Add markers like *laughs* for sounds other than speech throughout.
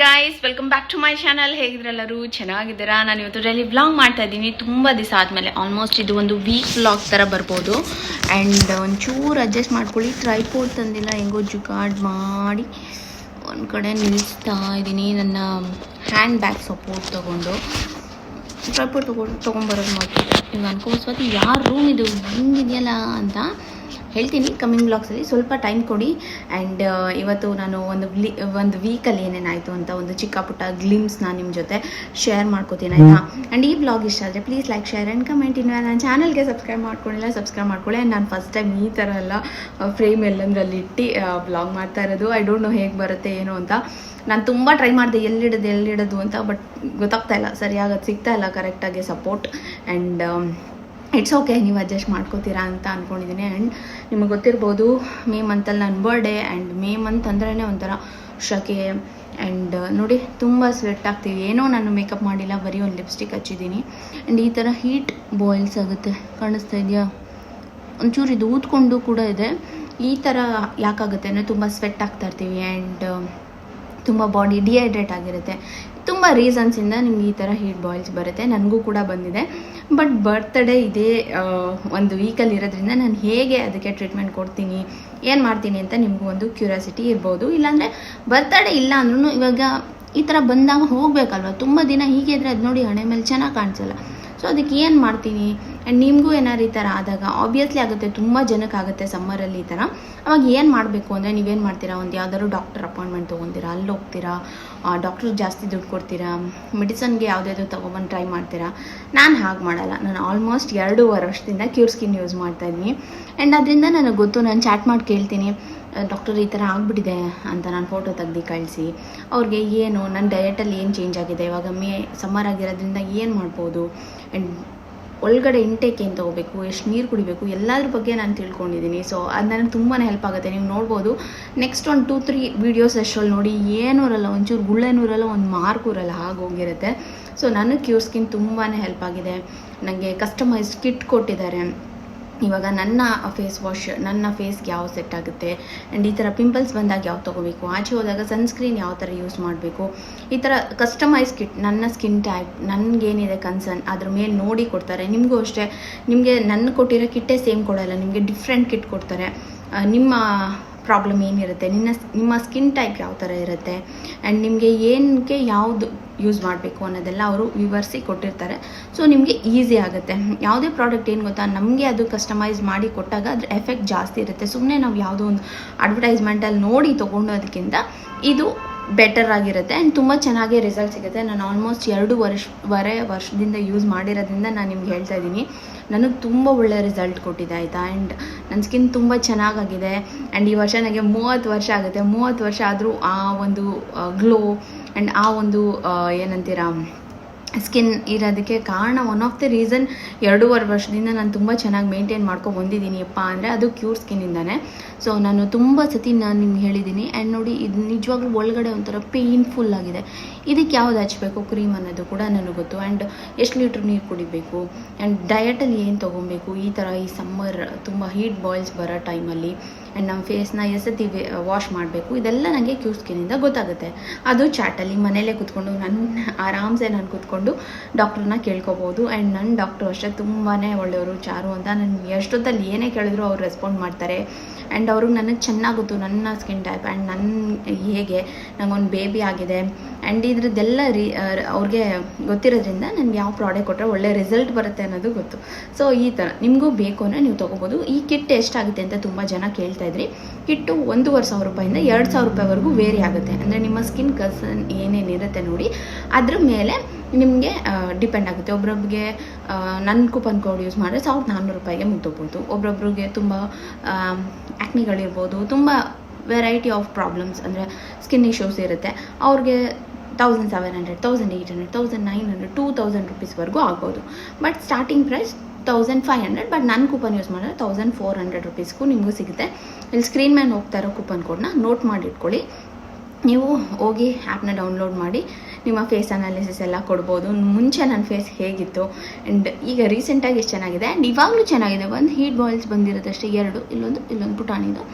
Guys welcome back to my channel ಹೇಗಿದ್ರೆಲ್ಲರೂ ಚೆನ್ನಾಗಿದ್ದೀರಾ? ನಾನು ಇವತ್ತು ಡೈಲಿ ವ್ಲಾಗ್ ಮಾಡ್ತಾ ಇದ್ದೀನಿ. ತುಂಬ ದಿವಸ ಆದಮೇಲೆ ಆಲ್ಮೋಸ್ಟ್ ಇದು ಒಂದು ವೀಕ್ ವ್ಲಾಗ್ ಥರ ಬರ್ಬೋದು. ಆ್ಯಂಡ್ ಒಂಚೂರು ಅಡ್ಜಸ್ಟ್ ಮಾಡ್ಕೊಳ್ಳಿ. ಟ್ರೈಪೋರ್ಟ್ ತಂದಿಲ್ಲ. ಹೆಂಗೋ ಜುಗಾಡ್ ಮಾಡಿ ಒಂದು ಕಡೆ ನಿಲ್ಲಿಸ್ತಾ ಇದ್ದೀನಿ. ನನ್ನ ಹ್ಯಾಂಡ್ ಬ್ಯಾಗ್ ಸಪೋರ್ಟ್ ತೊಗೊಂಡು ಟ್ರೈಪೋರ್ಟ್ ತೊಗೊಂಡು ತೊಗೊಂಬರೋದು ಮಾಡ್ತೀನಿ ಇವಾಗ ಅನ್ಕೋಸ್ವತಿ ಯಾರ ರೂಮ್ ಇದು? ಹಿಂಗಿದೆಯಲ್ಲ ಅಂತ. ಹೇಳ್ತೀನಿ ಕಮ್ಮಿಂಗ್ ಬ್ಲಾಗ್ಸಲ್ಲಿ ಸ್ವಲ್ಪ ಟೈಮ್ ಕೊಡಿ. ಆ್ಯಂಡ್ ಇವತ್ತು ನಾನು ಒಂದು ಒಂದು ವೀಕಲ್ಲಿ ಏನೇನಾಯಿತು ಅಂತ ಒಂದು ಚಿಕ್ಕ ಪುಟ್ಟ ಗ್ಲಿಮ್ಸ್ನ ನಿಮ್ಮ ಜೊತೆ ಶೇರ್ ಮಾಡ್ಕೋತೀನಿ ಆಯಿತಾ? ಆ್ಯಂಡ್ ಈ ಬ್ಲಾಗ್ ಇಷ್ಟ ಆದರೆ please like share and comment ಇನ್ನು ನನ್ನ ಚಾನಲ್ಗೆ ಸಬ್ಸ್ಕ್ರೈಬ್ ಮಾಡ್ಕೊಂಡಿಲ್ಲ ಸಬ್ಸ್ಕ್ರೈಬ್ ಮಾಡ್ಕೊಳ್ಳಿ. ಆ್ಯಂಡ್ ನಾನು ಫಸ್ಟ್ ಟೈಮ್ ಈ ಥರ ಎಲ್ಲ ಫ್ರೇಮ್ ಎಲ್ಲಂದ್ರಲ್ಲಿ ಇಟ್ಟು ಬ್ಲಾಗ್ ಮಾಡ್ತಾ ಇರೋದು. ಐ ಡೋಂಟ್ ನೋ ಹೇಗೆ ಬರುತ್ತೆ ಏನು ಅಂತ. ನಾನು ತುಂಬ ಟ್ರೈ ಮಾಡಿದೆ ಎಲ್ಲಿಡೋದು ಎಲ್ಲಿಡೋದು ಅಂತ ಬಟ್ ಗೊತ್ತಾಗ್ತಾ ಇಲ್ಲ. ಸರಿಯಾಗಿ ಸಿಗ್ತಾ ಇಲ್ಲ ಕರೆಕ್ಟಾಗಿ ಸಪೋರ್ಟ್ ಆ್ಯಂಡ್ ಇಟ್ಸ್ ಓಕೆ ನೀವು ಅಡ್ಜಸ್ಟ್ ಮಾಡ್ಕೋತೀರಾ ಅಂತ ಅಂದ್ಕೊಂಡಿದ್ದೀನಿ ಆ್ಯಂಡ್ ನಿಮಗೆ ಗೊತ್ತಿರ್ಬೋದು ಮೇ ಮಂತಲ್ಲಿ ನನ್ನ ಬರ್ಡೇ ಆ್ಯಂಡ್ ಮೇ ಮಂತ್ ಅಂದ್ರೇ ಒಂಥರ ಶಕೆ. ಆ್ಯಂಡ್ ನೋಡಿ, ತುಂಬ ಸ್ವೆಟ್ ಆಗ್ತೀವಿ ಏನೋ ನಾನು ಮೇಕಪ್ ಮಾಡಿಲ್ಲ, ಬರೀ ಒಂದು ಲಿಪ್ಸ್ಟಿಕ್ ಹಚ್ಚಿದ್ದೀನಿ ಆ್ಯಂಡ್ ಈ ಥರ ಹೀಟ್ ಬಾಯ್ಲ್ಸ್ ಆಗುತ್ತೆ. ಕಾಣಿಸ್ತಾ ಇದೆಯಾ? ಒಂಚೂರು ಇದು ಊದ್ಕೊಂಡು ಕೂಡ ಇದೆ. ಈ ಥರ ಯಾಕಾಗುತ್ತೆ ಅಂದರೆ ತುಂಬ ಸ್ವೆಟ್ ಆಗ್ತಾ ಇರ್ತೀವಿ. ಆ್ಯಂಡ್ ತುಂಬ ಬಾಡಿ ಡಿಹೈಡ್ರೇಟ್ ಆಗಿರುತ್ತೆ. ತುಂಬ ರೀಸನ್ಸಿಂದ ನಿಮ್ಗೆ ಈ ಥರ ಹೀಟ್ ಬಾಯ್ಲ್ಸ್ ಬರುತ್ತೆ, ನನಗೂ ಕೂಡ ಬಂದಿದೆ. ಬಟ್ ಬರ್ತ್ಡೇ ಇದೇ ಒಂದು ವೀಕಲ್ಲಿ ಇರೋದ್ರಿಂದ ನಾನು ಹೇಗೆ ಅದಕ್ಕೆ ಟ್ರೀಟ್ಮೆಂಟ್ ಕೊಡ್ತೀನಿ, ಏನು ಮಾಡ್ತೀನಿ ಅಂತ ನಿಮಗೂ ಒಂದು ಕ್ಯೂರಿಯಾಸಿಟಿ ಇರ್ಬೋದು. ಇಲ್ಲಾಂದರೆ ಬರ್ತ್ಡೇ ಇಲ್ಲ ಅಂದ್ರೂ ಇವಾಗ ಈ ಥರ ಬಂದಾಗ ಹೋಗಬೇಕಲ್ವ? ತುಂಬ ದಿನ ಹೀಗೆ ಇದ್ರೆ ಅದು ನೋಡಿ ಹಣೆ ಮೇಲೆ ಚೆನ್ನಾಗಿ ಕಾಣಿಸಲ್ಲ. ಸೊ ಅದಕ್ಕೆ ಏನು ಮಾಡ್ತೀನಿ? ಆ್ಯಂಡ್ ನಿಮಗೂ ಏನಾರು ಈ ಥರ ಆದಾಗ ಆಬ್ವಿಯಸ್ಲಿ ಆಗುತ್ತೆ, ತುಂಬ ಜನಕ್ಕೆ ಆಗುತ್ತೆ ಸಮ್ಮರಲ್ಲಿ ಈ ಥರ ಅವಾಗ ಏನು ಮಾಡಬೇಕು ಅಂದರೆ ನೀವೇನು ಮಾಡ್ತೀರಾ? ಒಂದು ಯಾವ್ದಾದ್ರು ಡಾಕ್ಟರ್ ಅಪಾಯಿಂಟ್ಮೆಂಟ್ ತೊಗೊತೀರಾ? ಅಲ್ಲಿ ಹೋಗ್ತೀರಾ? ಡಾಕ್ಟ್ರಿಗೆ ಜಾಸ್ತಿ ದುಡ್ಡು ಕೊಡ್ತೀರಾ? ಮೆಡಿಸನ್ಗೆ ಯಾವುದಾದ್ರು ತೊಗೊಬಂದು ಟ್ರೈ ಮಾಡ್ತೀರಾ? ನಾನು ಹಾಗೆ ಮಾಡಲ್ಲ. ನಾನು ಆಲ್ಮೋಸ್ಟ್ ಎರಡೂವರೆ ವರ್ಷದಿಂದ ಕ್ಯೂರ್ ಸ್ಕಿನ್ ಯೂಸ್ ಮಾಡ್ತಾ ಇದ್ದೀನಿ. ಆ್ಯಂಡ್ ಅದರಿಂದ ನನಗೆ ಗೊತ್ತು, ನಾನು ಚಾಟ್ ಮಾಡಿ ಕೇಳ್ತೀನಿ. ಡಾಕ್ಟರ್ ಈ ಥರ ಆಗಿಬಿಟ್ಟಿದೆ ಅಂತ ನಾನು ಫೋಟೋ ತೆಗ್ದು ಕಳಿಸಿ. ಅವ್ರಿಗೆ ಏನು ನನ್ನ ಡಯಟಲ್ಲಿ ಏನು ಚೇಂಜ್ ಆಗಿದೆ? ಇವಾಗ ಮೇ ಸಮ್ಮರ್ ಆಗಿರೋದ್ರಿಂದ ಏನು ಮಾಡ್ಬೋದು? ಆ್ಯಂಡ್ ಒಳಗಡೆ ಇಂಟೇಕ್ ಏನು ತೊಗೋಬೇಕು ಎಷ್ಟು ನೀರು ಕುಡಿಬೇಕು, ಎಲ್ಲದ್ರ ಬಗ್ಗೆ ನಾನು ತಿಳ್ಕೊಂಡಿದ್ದೀನಿ ಸೊ ಅದು ನನಗೆ ತುಂಬಾ ಹೆಲ್ಪ್ ಆಗುತ್ತೆ. ನೀವು ನೋಡ್ಬೋದು ನೆಕ್ಸ್ಟ್ ಒಂದು ಟೂ ತ್ರೀ ವೀಡಿಯೋಸ್ ಅಷ್ಟರಲ್ಲಿ ನೋಡಿ ಏನೂ ಇರಲ್ಲ, ಒಂಚೂರು ಗುಳ್ಳೆನೂ ಇರಲ್ಲ, ಒಂದು ಮಾರ್ಕ್ ಇರಲ್ಲ ಹಾಗೆ ಹೋಗಿರುತ್ತೆ. ಸೊ ನನಗೆ ಕ್ಯೂರ್ ಸ್ಕಿನ್ ತುಂಬಾ ಹೆಲ್ಪ್ ಆಗಿದೆ. ನನಗೆ ಕಸ್ಟಮೈಸ್ ಕಿಟ್ ಕೊಟ್ಟಿದ್ದಾರೆ. ಇವಾಗ ನನ್ನ ಫೇಸ್ ವಾಶ್ ನನ್ನ ಫೇಸ್ಗೆ ಯಾವ ಸೆಟ್ ಆಗುತ್ತೆ? ಆ್ಯಂಡ್ ಈ ಥರ ಪಿಂಪಲ್ಸ್ ಬಂದಾಗ ಯಾವ ತೊಗೋಬೇಕು? ಆಚೆ ಹೋದಾಗ ಸನ್ಸ್ಕ್ರೀನ್ ಯಾವ ಥರ ಯೂಸ್ ಮಾಡಬೇಕು? ಈ ಥರ ಕಸ್ಟಮೈಸ್ ಕಿಟ್ ನನ್ನ ಸ್ಕಿನ್ ಟೈಪ್ ನನಗೇನಿದೆ ಕನ್ಸರ್ನ್ ಅದ್ರ ಮೇಲೆ ನೋಡಿ ಕೊಡ್ತಾರೆ. ನಿಮಗೂ ಅಷ್ಟೇ. ನಿಮಗೆ ನನ್ನ ಕೊಟ್ಟಿರೋ ಕಿಟ್ಟೇ ಸೇಮ್ ಕೊಡೋಲ್ಲ. ನಿಮಗೆ ಡಿಫ್ರೆಂಟ್ ಕಿಟ್ ಕೊಡ್ತಾರೆ. ನಿಮ್ಮ ಪ್ರಾಬ್ಲಮ್ ಏನಿರುತ್ತೆ? ನಿನ್ನ, ನಿಮ್ಮ ಸ್ಕಿನ್ ಟೈಪ್ ಯಾವ ಥರ ಇರುತ್ತೆ? ಆ್ಯಂಡ್ ನಿಮಗೆ ಏನಕ್ಕೆ ಯಾವುದು ಯೂಸ್ ಮಾಡಬೇಕು ಅನ್ನೋದೆಲ್ಲ ಅವರು ವಿವರಿಸಿ ಕೊಟ್ಟಿರ್ತಾರೆ. ಸೊ ನಿಮಗೆ ಈಸಿ ಆಗುತ್ತೆ. ಯಾವುದೇ ಪ್ರಾಡಕ್ಟ್ ಏನು ಗೊತ್ತಾ? ನಮಗೆ ಅದು ಕಸ್ಟಮೈಸ್ ಮಾಡಿ ಕೊಟ್ಟಾಗ ಅದ್ರ ಎಫೆಕ್ಟ್ ಜಾಸ್ತಿ ಇರುತ್ತೆ. ಸುಮ್ಮನೆ ನಾವು ಯಾವುದೋ ಒಂದು ಅಡ್ವರ್ಟೈಸ್ಮೆಂಟಲ್ಲಿ ನೋಡಿ ತೊಗೊಂಡೋದಕ್ಕಿಂತ ಇದು ಬೆಟರ್ ಆಗಿರುತ್ತೆ. ಆ್ಯಂಡ್ ತುಂಬ ಚೆನ್ನಾಗಿ ರಿಸಲ್ಟ್ ಸಿಗುತ್ತೆ. ನಾನು ಆಲ್ಮೋಸ್ಟ್ ಎರಡು ವರ್ಷವರೆ ವರ್ಷದಿಂದ ಯೂಸ್ ಮಾಡಿರೋದ್ರಿಂದ ನಾನು ನಿಮ್ಗೆ ಹೇಳ್ತಾ ಇದ್ದೀನಿ. ನನಗೆ ತುಂಬ ಒಳ್ಳೆಯ ರಿಸಲ್ಟ್ ಕೊಟ್ಟಿದೆ, ಆಯಿತಾ? ಆ್ಯಂಡ್ ನನ್ನ ಸ್ಕಿನ್ ತುಂಬ ಚೆನ್ನಾಗಾಗಿದೆ. ಆ್ಯಂಡ್ ಈ ವರ್ಷ ನನಗೆ ಮೂವತ್ತು ವರ್ಷ ಆಗುತ್ತೆ. ಮೂವತ್ತು ವರ್ಷ ಆದರೂ ಆ ಒಂದು ಗ್ಲೋ ಆ್ಯಂಡ್ ಆ ಒಂದು ಏನಂತೀರ ಸ್ಕಿನ್ ಇರೋದಕ್ಕೆ ಕಾರಣ ಒನ್ ಆಫ್ ದ ರೀಸನ್ ಎರಡೂವರೆ ವರ್ಷದಿಂದ ನಾನು ತುಂಬ ಚೆನ್ನಾಗಿ ಮೇಂಟೈನ್ ಮಾಡ್ಕೊಂಡು ಬಂದಿದ್ದೀನಿ ಅಪ್ಪ ಅಂದರೆ ಅದು ಕ್ಯೂರ್ ಸ್ಕಿನ್ನಿಂದಾನೆ ಸೊ ನಾನು ತುಂಬ ಸತಿ ನಾನು ನಿಮ್ಗೆ ಹೇಳಿದ್ದೀನಿ ಆ್ಯಂಡ್ ನೋಡಿ ಇದು ನಿಜವಾಗ್ಲೂ ಒಳಗಡೆ ಒಂಥರ ಪೇಯ್ನ್ಫುಲ್ ಆಗಿದೆ. ಇದಕ್ಕೆ ಯಾವ್ದು ಹಚ್ಚಬೇಕು ಕ್ರೀಮ್ ಅನ್ನೋದು ಕೂಡ ನನಗೆ ಗೊತ್ತು. ಆ್ಯಂಡ್ ಎಷ್ಟು ಲೀಟ್ರ್ ನೀರು ಕುಡಿಬೇಕು? ಆ್ಯಂಡ್ ಡಯಟಲ್ಲಿ ಏನು ತೊಗೊಬೇಕು? ಈ ಥರ ಈ ಸಮ್ಮರ್ ತುಂಬ ಹೀಟ್ ಬಾಯ್ಲ್ಸ್ ಬರೋ ಟೈಮಲ್ಲಿ ಆ್ಯಂಡ್ ನಮ್ಮ ಫೇಸ್ನ ಎಸತಿ ವಾಶ್ ಮಾಡಬೇಕು. ಇದೆಲ್ಲ ನನಗೆ ಕ್ಯೂ ಸ್ಕಿನ್ನಿಂದ ಗೊತ್ತಾಗುತ್ತೆ. ಅದು ಚಾಟಲ್ಲಿ ಮನೇಲೇ ಕೂತ್ಕೊಂಡು ನನ್ನ ಆರಾಮ್ಸೆ ನಾನು ಕೂತ್ಕೊಂಡು ಡಾಕ್ಟ್ರನ್ನ ಕೇಳ್ಕೊಬೋದು. ಆ್ಯಂಡ್ ನನ್ನ ಡಾಕ್ಟ್ರು ಅಷ್ಟೇ ತುಂಬಾ ಒಳ್ಳೆಯವರು, ಚಾರು ಅಂತ ನಾನು ಎಷ್ಟೊತ್ತಲ್ಲಿ ಏನೇ ಕೇಳಿದ್ರು ಅವ್ರು ರೆಸ್ಪಾಂಡ್ ಮಾಡ್ತಾರೆ. ಆ್ಯಂಡ್ ಅವ್ರಿಗೆ ನನಗೆ ಚೆನ್ನಾಗಿ ಗೊತ್ತು, ನನ್ನ ಸ್ಕಿನ್ ಟೈಪ್ ಆ್ಯಂಡ್ ನನ್ನ ಹೇಗೆ ನನಗೊಂದು ಬೇಬಿ ಆಗಿದೆ. ಆ್ಯಂಡ್ ಇದ್ರದ್ದೆಲ್ಲ ರೀ, ಅವ್ರಿಗೆ ಗೊತ್ತಿರೋದ್ರಿಂದ ನನಗೆ ಯಾವ ಪ್ರಾಡಕ್ಟ್ ಕೊಟ್ಟರೆ ಒಳ್ಳೆ ರಿಸಲ್ಟ್ ಬರುತ್ತೆ ಅನ್ನೋದು ಗೊತ್ತು. ಸೊ ಈ ಥರ ನಿಮಗೂ ಬೇಕು ಅಂದರೆ ನೀವು ತೊಗೋಬೋದು. ಈ ಕಿಟ್ ಎಷ್ಟಾಗುತ್ತೆ ಅಂತ ತುಂಬ ಜನ ಕೇಳ್ತಾ ಇದ್ರಿ. ಕಿಟ್ಟು ಒಂದೂವರೆ ಸಾವಿರ ರೂಪಾಯಿಂದ ಎರಡು ಸಾವಿರ ರೂಪಾಯಿವರೆಗೂ ವೇರಿ ಆಗುತ್ತೆ. ಅಂದರೆ ನಿಮ್ಮ ಸ್ಕಿನ್ ಕಸನ್ ಏನೇನಿರುತ್ತೆ ನೋಡಿ, ಅದ್ರ ಮೇಲೆ ನಿಮಗೆ ಡಿಪೆಂಡ್ ಆಗುತ್ತೆ. ಒಬ್ರೊಬ್ರಿಗೆ ನನ್ನ ಕೂಪನ್ ಕೋಡ್ ಯೂಸ್ ಮಾಡಿದ್ರೆ ಸಾವಿರದ ನಾನ್ನೂರು ರೂಪಾಯಿಗೆ ಮುಗ್ದೋಗ್ಬೋದು. ಒಬ್ರೊಬ್ರಿಗೆ ತುಂಬ ಆ್ಯಕ್ನಿಗಳಿರ್ಬೋದು ತುಂಬ ವೆರೈಟಿ ಆಫ್ ಪ್ರಾಬ್ಲಮ್ಸ್ ಅಂದರೆ ಸ್ಕಿನ್ ಇಶ್ಯೂಸ್ ಇರುತ್ತೆ. ಅವ್ರಿಗೆ thousand seven hundred thousand eight hundred thousand nine hundred two thousand ರುಪೀಸ್ವರೆಗೂ ಆಗ್ಬೋದು. But starting price thousand five hundred but ನನ್ನ ಕೂಪನ್ ಯೂಸ್ ಮಾಡಿದ್ರೆ ತೌಸಂಡ್ ಫೋರ್ ಹಂಡ್ರೆಡ್ ರುಪೀಸ್ಗೂ ನಿಮಗೂ ಸಿಗುತ್ತೆ. ಇಲ್ಲಿ ಸ್ಕ್ರೀನ್ ಮೇಲೆ ಹೋಗ್ತಾ ಇರೋ ಕೂಪನ್ ಕೋಡ್ನ ನೋಟ್ ಮಾಡಿ ಇಟ್ಕೊಳ್ಳಿ. ನೀವು ಹೋಗಿ ಆ್ಯಪ್ನ ಡೌನ್ಲೋಡ್ ಮಾಡಿ, ನಿಮ್ಮ ಫೇಸ್ ಅನಾಲಿಸಿಸ್ ಎಲ್ಲ ಕೊಡ್ಬೋದು. ಮುಂಚೆ ನನ್ನ ಫೇಸ್ ಹೇಗಿತ್ತು ಆ್ಯಂಡ್ ಈಗ ರೀಸೆಂಟಾಗಿ ಎಷ್ಟು ಚೆನ್ನಾಗಿದೆ ಆ್ಯಂಡ್ ಇವಾಗಲೂ ಚೆನ್ನಾಗಿದೆ. ಒಂದು ಹೀಟ್ ಬಾಯ್ಲ್ಸ್ ಬಂದಿರೋದಷ್ಟೇ ಎರಡು, ಇಲ್ಲೊಂದು ಇಲ್ಲೊಂದು ಪುಟಾಣಿದು.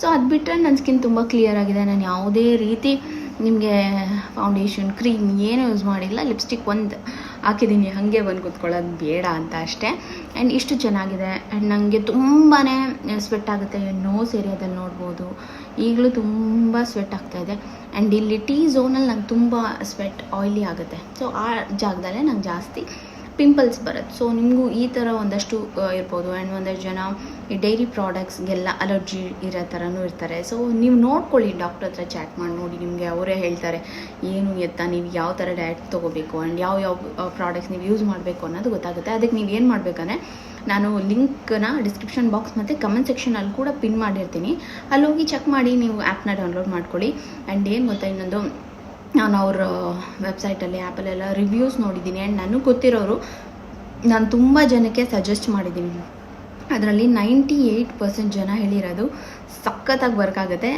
ಸೊ ಅದು ಬಿಟ್ಟರೆ ನನ್ನ ಸ್ಕಿನ್ ತುಂಬ ಕ್ಲಿಯರ್ ಆಗಿದೆ. ನಾನು ಯಾವುದೇ ರೀತಿ ನಿಮಗೆ ಫೌಂಡೇಶನ್ ಕ್ರೀಮ್ ಏನೂ ಯೂಸ್ ಮಾಡಿಲ್ಲ ಲಿಪ್ಸ್ಟಿಕ್ ಒಂದು ಹಾಕಿದ್ದೀನಿ ಹಾಗೆ ಬಂದು ಕೂತ್ಕೊಳ್ಳೋದು ಬೇಡ ಅಂತ ಅಷ್ಟೇ. ಆ್ಯಂಡ್ ಇಷ್ಟು ಚೆನ್ನಾಗಿದೆ ಆ್ಯಂಡ್ ನನಗೆ ತುಂಬಾ ಸ್ವೆಟ್ ಆಗುತ್ತೆ ನೋಸ್ ಏರಿಯಾದಲ್ಲಿ ನೋಡ್ಬೋದು. ಈಗಲೂ ತುಂಬ ಸ್ವೆಟ್ ಆಗ್ತಾಯಿದೆ ಆ್ಯಂಡ್ ಇಲ್ಲಿ ಟೀ ಝೋನಲ್ಲಿ ನಂಗೆ ತುಂಬ ಸ್ವೆಟ್ ಆಯ್ಲಿ ಆಗುತ್ತೆ. ಸೊ ಆ ಜಾಗದಲ್ಲೇ ನಂಗೆ ಜಾಸ್ತಿ ಪಿಂಪಲ್ಸ್ ಬರುತ್ತೆ. ಸೊ ನಿಮಗೂ ಈ ಥರ ಒಂದಷ್ಟು ಇರ್ಬೋದು. ಆ್ಯಂಡ್ ಒಂದಷ್ಟು ಜನ ಈ ಡೈರಿ ಪ್ರಾಡಕ್ಟ್ಸ್ಗೆಲ್ಲ ಅಲರ್ಜಿ ಇರೋ ಥರನೂ ಇರ್ತಾರೆ. ಸೊ ನೀವು ನೋಡ್ಕೊಳ್ಳಿ ಡಾಕ್ಟರ್ ಹತ್ರ ಚಾಟ್ ಮಾಡಿ ನೋಡಿ, ನಿಮಗೆ ಅವರೇ ಹೇಳ್ತಾರೆ, ಏನು ಎತ್ತ, ನೀವು ಯಾವ ಥರ ಡಯಟ್ ತೊಗೋಬೇಕು ಆ್ಯಂಡ್ ಯಾವ ಯಾವ ಪ್ರಾಡಕ್ಟ್ಸ್ ನೀವು ಯೂಸ್ ಮಾಡಬೇಕು ಅನ್ನೋದು ಗೊತ್ತಾಗುತ್ತೆ. ಅದಕ್ಕೆ ನೀವು ಏನು ಮಾಡಬೇಕಂದ್ರೆ, ನಾನು ಲಿಂಕ್ನ ಡಿಸ್ಕ್ರಿಪ್ಷನ್ ಬಾಕ್ಸ್ ಮತ್ತು ಕಮೆಂಟ್ ಸೆಕ್ಷನಲ್ಲಿ ಕೂಡ ಪಿನ್ ಮಾಡಿರ್ತೀನಿ. ಅಲ್ಲಿ ಹೋಗಿ ಚೆಕ್ ಮಾಡಿ, ನೀವು ಆ್ಯಪ್ನ ಡೌನ್ಲೋಡ್ ಮಾಡ್ಕೊಳ್ಳಿ. ಆ್ಯಂಡ್ ಏನು ಗೊತ್ತಾ ಇನ್ನೊಂದು, ನಾನು ಅವರ ವೆಬ್ಸೈಟಲ್ಲಿ ಆ್ಯಪಲ್ಲೆಲ್ಲ ರಿವ್ಯೂಸ್ ನೋಡಿದ್ದೀನಿ. ಆ್ಯಂಡ್ ನನಗೆ ಗೊತ್ತಿರೋರು, ನಾನು ತುಂಬ ಜನಕ್ಕೆ ಸಜೆಸ್ಟ್ ಮಾಡಿದ್ದೀನಿ. ಅದರಲ್ಲಿ ನೈಂಟಿ ಏಯ್ಟ್ ಪರ್ಸೆಂಟ್ ಜನ ಹೇಳಿರೋದು ಸಖತ್ತಾಗಿ ವರ್ಕ್ ಆಗುತ್ತೆ.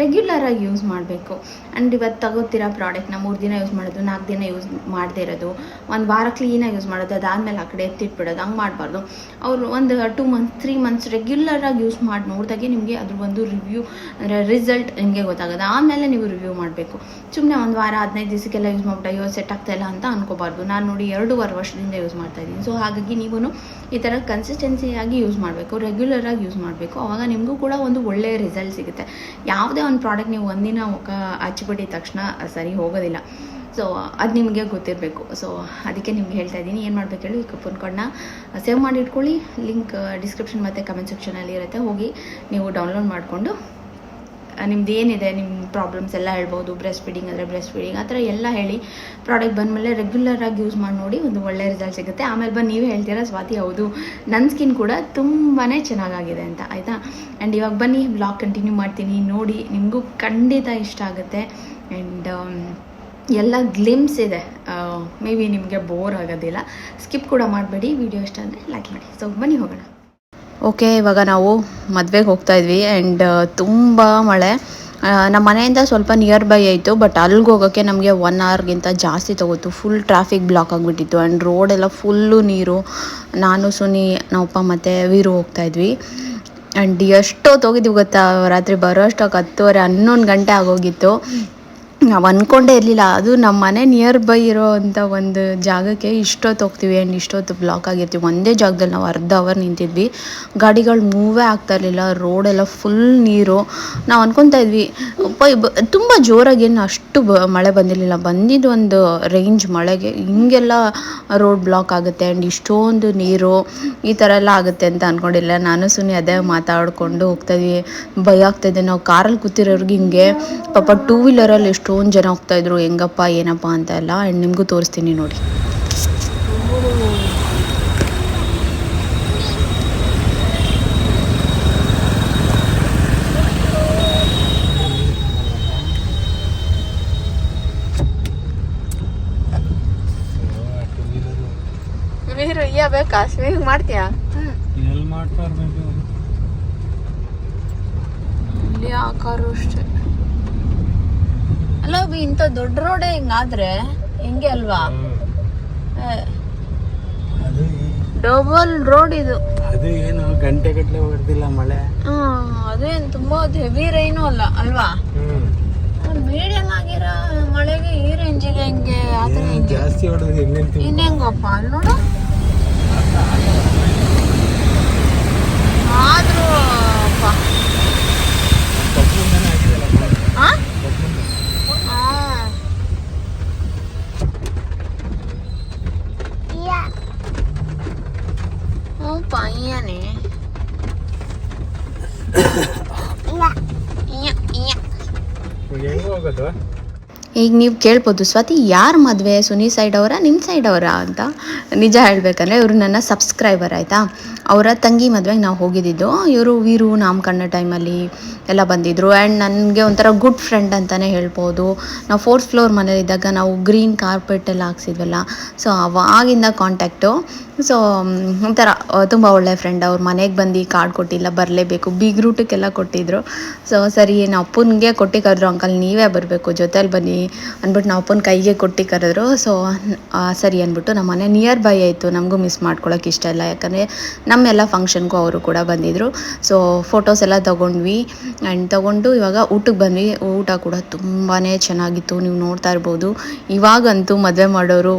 ರೆಗ್ಯುಲರಾಗಿ ಯೂಸ್ ಮಾಡಬೇಕು. ಆ್ಯಂಡ್ ಇವತ್ತು ತಗೋತಿರೋ ಪ್ರಾಡಕ್ಟ್ನ ಮೂರು ದಿನ ಯೂಸ್ ಮಾಡೋದು, ನಾಲ್ಕು ದಿನ ಯೂಸ್ ಮಾಡದೇ ಇರೋದು, ಒಂದು ವಾರ ಕ್ಲೀನಾಗಿ ಯೂಸ್ ಮಾಡೋದು, ಅದಾದಮೇಲೆ ಆ ಕಡೆ ಎತ್ತಿಟ್ಬಿಡೋದು, ಹಂಗೆ ಮಾಡಬಾರ್ದು. ಅವರು ಒಂದು ಟೂ ಮಂತ್ಸ್ ತ್ರೀ ಮಂತ್ಸ್ ರೆಗ್ಯುಲರಾಗಿ ಯೂಸ್ ಮಾಡಿ ನೋಡಿದಾಗೆ ನಿಮಗೆ ಅದ್ರ ಒಂದು ರಿವ್ಯೂ ಅಂದರೆ ರಿಸಲ್ಟ್ ನಿಮಗೆ ಗೊತ್ತಾಗೋದು. ಆಮೇಲೆ ನೀವು ರಿವ್ಯೂ ಮಾಡಬೇಕು. ಸುಮ್ಮನೆ ಒಂದು ವಾರ, ಹದಿನೈದು ದಿವಸಕ್ಕೆಲ್ಲ ಯೂಸ್ ಮಾಡ್ಬಿಟ್ಟು ಅಯ್ಯೋ ಸೆಟ್ ಆಗ್ತಾಯಿಲ್ಲ ಅಂತ ಅನ್ಕೋಬಾರ್ದು. ನಾನು ನೋಡಿ ಎರಡೂವರೆ ವರ್ಷದಿಂದ ಯೂಸ್ ಮಾಡ್ತಾ ಇದ್ದೀನಿ. ಸೊ ಹಾಗಾಗಿ ನೀವು ಈ ಥರ ಕನ್ಸಿಸ್ಟೆನ್ಸಿಯಾಗಿ ಯೂಸ್ ಮಾಡಬೇಕು ರೆಗ್ಯುಲರಾಗಿ ಯೂಸ್ ಮಾಡಬೇಕು. ಆವಾಗ ನಿಮಗೂ ಕೂಡ ಒಂದು ಒಳ್ಳೆಯ ರಿಸಲ್ಟ್ ಸಿಗುತ್ತೆ. ಯಾವುದೇ ಒಂದು ಪ್ರಾಡಕ್ಟ್ ನೀವು ಒಂದಿನ ಮುಖ ಹಚ್ಚಿಬಿಟ್ಟಿದ ತಕ್ಷಣ ಸರಿ ಹೋಗೋದಿಲ್ಲ. ಸೊ ಅದು ನಿಮಗೆ ಗೊತ್ತಿರಬೇಕು. ಸೊ ಅದಕ್ಕೆ ನಿಮ್ಗೆ ಹೇಳ್ತಾ ಇದ್ದೀನಿ, ಏನು ಮಾಡಬೇಕು ಹೇಳಿ ಈ ಕಪ್ಪನ್ ಕಾರ್ಡ್ನ ಸೇವ್ ಮಾಡಿ ಇಟ್ಕೊಳ್ಳಿ. ಲಿಂಕ್ ಡಿಸ್ಕ್ರಿಪ್ಷನ್ ಮತ್ತು ಕಮೆಂಟ್ ಸೆಕ್ಷನಲ್ಲಿ ಇರುತ್ತೆ. ಹೋಗಿ ನೀವು ಡೌನ್ಲೋಡ್ ಮಾಡಿಕೊಂಡು ನಿಮ್ದು ಏನಿದೆ ನಿಮ್ಮ ಪ್ರಾಬ್ಲಮ್ಸ್ ಎಲ್ಲ ಹೇಳ್ಬೋದು ಬ್ರೆಸ್ಟ್ ಫೀಡಿಂಗ್ ಅಂದರೆ ಬ್ರೆಸ್ಟ್ ಫೀಡಿಂಗ್ ಆ ಥರ ಎಲ್ಲ ಹೇಳಿ ಪ್ರಾಡಕ್ಟ್ ಬಂದಮೇಲೆ ರೆಗ್ಯುಲರಾಗಿ ಯೂಸ್ ಮಾಡಿ ನೋಡಿ ಒಂದು ಒಳ್ಳೆ ರಿಸಲ್ಟ್ ಸಿಗುತ್ತೆ. ಆಮೇಲೆ ಬಂದು ನೀವೇ ಹೇಳ್ತೀರಾ, ಸ್ವಾತಿ, ಹೌದು ನನ್ನ ಸ್ಕಿನ್ ಕೂಡ ತುಂಬಾ ಚೆನ್ನಾಗಾಗಿದೆ ಅಂತ, ಆಯಿತಾ? ಆ್ಯಂಡ್ ಇವಾಗ ಬನ್ನಿ ಬ್ಲಾಗ್ ಕಂಟಿನ್ಯೂ ಮಾಡ್ತೀನಿ, ನೋಡಿ ನಿಮಗೂ ಖಂಡಿತ ಇಷ್ಟ ಆಗುತ್ತೆ. ಆ್ಯಂಡ್ ಎಲ್ಲ ಗ್ಲಿಮ್ಸ್ ಇದೆ. ಮೇ ಬಿ ನಿಮಗೆ ಬೋರ್ ಆಗೋದಿಲ್ಲ. ಸ್ಕಿಪ್ ಕೂಡ ಮಾಡಬೇಡಿ ವಿಡಿಯೋ ಇಷ್ಟ ಅಂದರೆ ಲೈಕ್ ಮಾಡಿ. ಸೊ ಬನ್ನಿ ಹೋಗೋಣ. ಓಕೆ ಇವಾಗ ನಾವು ಮದುವೆಗೆ ಹೋಗ್ತಾ ಇದ್ವಿ ಆ್ಯಂಡ್ ತುಂಬ ಮಳೆ. ನಮ್ಮ ಮನೆಯಿಂದ ಸ್ವಲ್ಪ ನಿಯರ್ ಬೈ ಆಯಿತು ಬಟ್ ಅಲ್ಲಿಗೆ ಹೋಗೋಕ್ಕೆ ನಮಗೆ ಒನ್ ಅವರ್ಗಿಂತ ಜಾಸ್ತಿ ತಗೋತು. ಫುಲ್ ಟ್ರಾಫಿಕ್ ಬ್ಲಾಕ್ ಆಗಿಬಿಟ್ಟಿತ್ತು ಆ್ಯಂಡ್ ರೋಡೆಲ್ಲ ಫುಲ್ಲು ನೀರು. ನಾನು, ಸುನಿ ನಮ್ಮಪ್ಪ ಮತ್ತು ವೀರು ಹೋಗ್ತಾ ಇದ್ವಿ. ಆ್ಯಂಡ್ ಎಷ್ಟೊತ್ತು ಹೋಗಿದ್ವಿ ಗೊತ್ತಾ? ರಾತ್ರಿ ಬರೋ ಅಷ್ಟೊಕ್ಕೆ ಹತ್ತುವರೆ ಹನ್ನೊಂದು ಗಂಟೆ ಆಗೋಗಿತ್ತು. ನಾವು ಅಂದ್ಕೊಂಡೇ ಇರಲಿಲ್ಲ. ಅದು ನಮ್ಮ ಮನೆ ನಿಯರ್ ಬೈ ಇರೋ ಅಂಥ ಒಂದು ಜಾಗಕ್ಕೆ ಇಷ್ಟೊತ್ತು ಹೋಗ್ತೀವಿ ಆ್ಯಂಡ್ ಇಷ್ಟೊತ್ತು ಬ್ಲಾಕ್ ಆಗಿರ್ತೀವಿ. ಒಂದೇ ಜಾಗದಲ್ಲಿ ನಾವು ಅರ್ಧ ಅವರ್ ನಿಂತಿದ್ವಿ. ಗಾಡಿಗಳು ಮೂವೇ ಆಗ್ತಾ ಇರಲಿಲ್ಲ. ರೋಡೆಲ್ಲ ಫುಲ್ ನೀರು. ನಾವು ಅಂದ್ಕೊತಾ ಇದ್ವಿ ಇಬ್- ತುಂಬ ಜೋರಾಗಿ ಏನು ಅಷ್ಟು ಬ, ಮಳೆ ಬಂದಿರಲಿಲ್ಲ. ಬಂದಿದ್ದು ಒಂದು ರೇಂಜ್ ಮಳೆಗೆ. ಹಿಂಗೆಲ್ಲ ರೋಡ್ ಬ್ಲಾಕ್ ಆಗುತ್ತೆ ಆ್ಯಂಡ್ ಇಷ್ಟೊಂದು ನೀರು, ಈ ಥರ ಎಲ್ಲ ಆಗುತ್ತೆ ಅಂತ ಅಂದ್ಕೊಂಡಿಲ್ಲ ನಾನು ಸುನಿ ಅದೇ ಮಾತಾಡಿಕೊಂಡು ಹೋಗ್ತಾಯಿದ್ವಿ ಭಯ ಆಗ್ತಾಯಿದೆ ನಾವು ಕಾರಲ್ಲಿ ಕೂತಿರೋರ್ಗೆ ಹಿಂಗೆ, ಪಾಪ ಟೂ ವೀಲರಲ್ಲಿ ಎಷ್ಟೊಂದು ಜನ ಹೋಗ್ತಾ ಇದ್ರು ಹೆಂಗಪ್ಪ ಏನಪ್ಪ ಅಂತ ಎಲ್ಲ ಆ್ಯಂಡ್ ನಿಮಗೂ ತೋರಿಸ್ತೀನಿ ನೋಡಿ. ಮಾಡ್ತೀಯ ಬೇಕಾ? ಸ್ವಿಮ್ಮಿಂಗ್ ಮಾಡ್ತೀಯಾ? ಇಲ್ಲಿ ಆ ಕಾರು ಅಷ್ಟೇ. ಅಲ್ಲ ಇಂಥ ದೊಡ್ಡ ರೋಡೇ ಹಿಂಗಾದ್ರೆ? ಹೆಂಗೆ ಅಲ್ವಾ? ಡಬಲ್ ರೋಡ್ ಇದು. ಅದು ಏನು ಗಂಟೆ ಗಟ್ಟಲೆ ಹೊಡೆದಿಲ್ಲ ಮಳೆ? ಅದೇನ್ ತುಂಬಾ ಹೆವಿ ರೈನು ಅಲ್ಲ ಅಲ್ವಾ? ಮೀಡಿಯಂ ಆಗಿರೋ ಮಳೆಗೆ ಈ ರೇಂಜಿಗೆ ಹೆಂಗೆ? ಹೆಂಗೆ? ಜಾಸ್ತಿ ಹೊಡೆದ್ರೆ ಇನ್ನೆಂಗಪ್ಪ ಅಲ್ಲಿ ನೋಡು. ಆದ್ರೂ ಅಪ್ಪ. ಆ? ಆ. ಇಯ್ಯ. ಹೆಂಗೆ ಹೋಗೋದು ಈಗ ನೀವು ಕೇಳ್ಬೋದು ಸ್ವಾತಿ ಯಾರ ಮದುವೆ? ಸುನಿ ಸೈಡ್ ಅವರ ನಿಮ್ಮ ಸೈಡ್ ಅವರ? ಅಂತ. ನಿಜ ಹೇಳ್ಬೇಕಂದ್ರೆ ಇವರು ನನ್ನ ಸಬ್ಸ್ಕ್ರೈಬರ್ ಆಯಿತಾ? ಅವರ ತಂಗಿ ಮದುವೆಗೆ ನಾವು ಹೋಗಿದ್ದಿದ್ದು. ಇವರು ವೀರು ನಾಮಕರಣ ಟೈಮಲ್ಲಿ ಎಲ್ಲ ಬಂದಿದ್ದರು ಆ್ಯಂಡ್ ನನಗೆ ಒಂಥರ ಗುಡ್ ಫ್ರೆಂಡ್ ಅಂತಲೇ ಹೇಳ್ಬೋದು. ನಾವು ಫೋರ್ತ್ ಫ್ಲೋರ್ ಮನೇಲಿದ್ದಾಗ ನಾವು ಗ್ರೀನ್ ಕಾರ್ಪೆಟ್ ಎಲ್ಲ ಹಾಕ್ಸಿದ್ವಲ್ಲ. ಸೊ ಅವಾಗಿಂದ ಕಾಂಟ್ಯಾಕ್ಟು ಸೊ ಒಂಥರ ತುಂಬ ಒಳ್ಳೆ ಫ್ರೆಂಡ್ ಅವ್ರ ಮನೆಗೆ ಬಂದು ಕಾರ್ಡ್ ಕೊಟ್ಟಿಲ್ಲ, ಬರಲೇಬೇಕು. ಬಿಗ್ ರೂಟಕ್ಕೆಲ್ಲ ಕೊಟ್ಟಿದ್ರು. ಸೊ ಸರಿ, ನಾವು ಅಪ್ಪನಿಗೆ ಕೊಟ್ಟು ಕರೆದ್ರು. ಅಂಕಲ್ ನೀವೇ ಬರಬೇಕು, ಜೊತೆಲಿ ಬನ್ನಿ ಅಂದ್ಬಿಟ್ಟು ನಾವು ಅಪ್ಪನ ಕೈಗೆ ಕೊಟ್ಟು ಕರೆದ್ರು. ಸೊ ಸರಿ ಅಂದ್ಬಿಟ್ಟು ನಮ್ಮ ಮನೆ ನಿಯರ್ ಬೈ ಆಯಿತು. ನಮಗೂ ಮಿಸ್ ಮಾಡ್ಕೊಳ್ಳೋಕೆ ಇಷ್ಟ ಇಲ್ಲ. ಯಾಕಂದರೆ ನಮ್ಮೆಲ್ಲ ಫಂಕ್ಷನ್ಗೂ ಅವರು ಕೂಡ ಬಂದಿದ್ದರು ಸೊ ಫೋಟೋಸ್ ಎಲ್ಲ ತೊಗೊಂಡ್ವಿ. ಆ್ಯಂಡ್ ತೊಗೊಂಡು ಇವಾಗ ಊಟಕ್ಕೆ ಬಂದ್ವಿ. ಊಟ ಕೂಡ ತುಂಬಾ ಚೆನ್ನಾಗಿತ್ತು. ನೀವು ನೋಡ್ತಾ ಇರ್ಬೋದು. ಇವಾಗಂತೂ ಮದುವೆ ಮಾಡೋರು